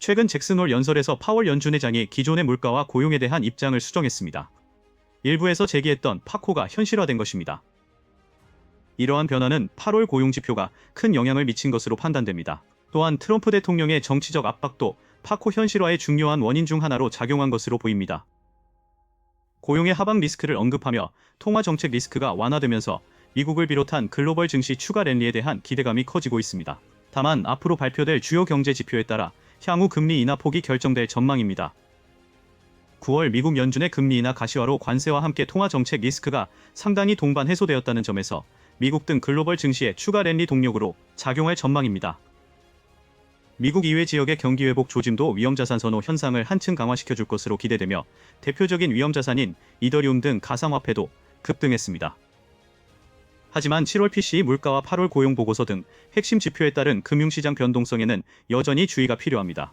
최근 잭슨홀 연설에서 파월 연준 회장이 기존의 물가와 고용에 대한 입장을 수정했습니다. 일부에서 제기했던 파코가 현실화된 것입니다. 이러한 변화는 8월 고용 지표가 큰 영향을 미친 것으로 판단됩니다. 또한 트럼프 대통령의 정치적 압박도 파코 현실화의 중요한 원인 중 하나로 작용한 것으로 보입니다. 고용의 하방 리스크를 언급하며 통화 정책 리스크가 완화되면서 미국을 비롯한 글로벌 증시 추가 랠리에 대한 기대감이 커지고 있습니다. 다만 앞으로 발표될 주요 경제 지표에 따라 향후 금리 인하 폭이 결정될 전망입니다. 9월 미국 연준의 금리 인하 가시화로 관세와 함께 통화 정책 리스크가 상당히 동반 해소되었다는 점에서 미국 등 글로벌 증시의 추가 랠리 동력으로 작용할 전망입니다. 미국 이외 지역의 경기 회복 조짐도 위험자산 선호 현상을 한층 강화시켜 줄 것으로 기대되며 대표적인 위험자산인 이더리움 등 가상화폐도 급등했습니다. 하지만 7월 PCE 물가와 8월 고용 보고서 등 핵심 지표에 따른 금융시장 변동성에는 여전히 주의가 필요합니다.